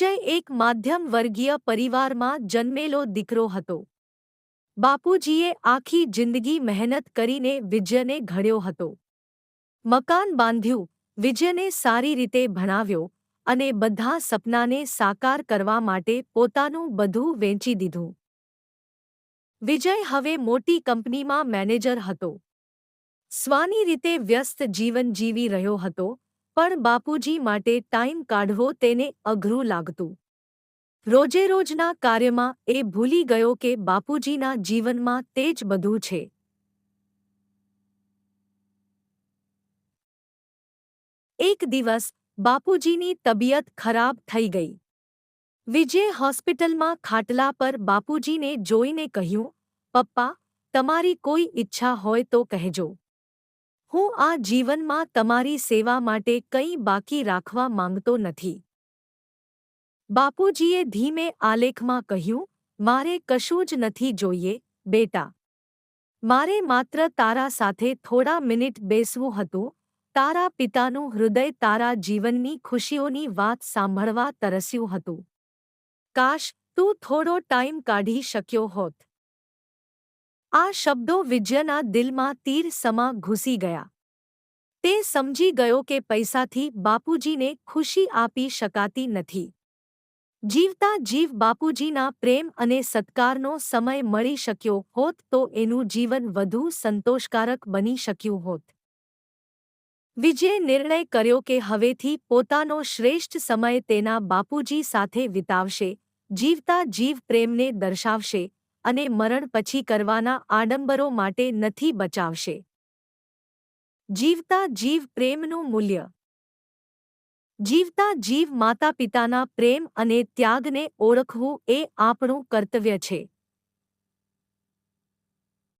વિજય એક માધ્યમ વર્ગીય પરિવારમાં જન્મેલો દીકરો હતો. બાપુજીએ આખી જિંદગી મહેનત કરીને વિજયને ઘડ્યો હતો. મકાન બાંધ્યું, વિજયને સારી રીતે ભણાવ્યો અને બધા સપનાને સાકાર કરવા માટે પોતાનું બધું વેચી દીધું. વિજય હવે મોટી કંપનીમાં મેનેજર હતો. સ્વાની રીતે વ્યસ્ત જીવન જીવી રહ્યો હતો પણ બાપુજી માટે ટાઈમ કાઢવો તેને અઘરું લાગતું. રોજેરોજના કાર્યમાં એ ભૂલી ગયો કે બાપુજીના જીવનમાં તે જ બધું છે. એક દિવસ બાપુજીની તબિયત ખરાબ થઈ ગઈ. વિજય હોસ્પિટલમાં ખાટલા પર બાપુજીને જોઈને કહ્યું, પપ્પા, તમારી કોઈ ઈચ્છા હોય તો કહેજો. હું આ જીવનમાં તમારી સેવા માટે કંઈ બાકી રાખવા માંગતો નથી. બાપુજીએ ધીમે આલેખમાં કહ્યું, મારે કશું જ નથી જોઈએ, બેટા. મારે માત્ર તારા સાથે થોડા મિનિટ બેસવું હતું. તારા પિતાનું હૃદય તારા જીવનની ખુશીઓની વાત સાંભળવા તરસ્યું હતું. કાશ તું થોડો ટાઈમ કાઢી શક્યો હોત. આ શબ્દો વિજયના દિલમાં તીર સમા ઘૂસી ગયા. તે સમજી ગયો કે પૈસાથી બાપુજીને ખુશી આપી શકાતી નથી. જીવતા જીવ બાપુજીના પ્રેમ અને સત્કારનો સમય મળી શક્યો હોત તો એનું જીવન વધુ સંતોષકારક બની શક્યું હોત. વિજયે નિર્ણય કર્યો કે હવેથી પોતાનો શ્રેષ્ઠ સમય તેના બાપુજી સાથે વિતાવશે, જીવતા જીવ પ્રેમને દર્શાવશે અને મરણ પછી કરવાના આડંબરો માટે નથી બચાવશે. જીવતા જીવ પ્રેમનું મૂલ્ય. જીવતા જીવ માતા પિતાના પ્રેમ અને ત્યાગને ઓળખવું એ આપણું કર્તવ્ય છે.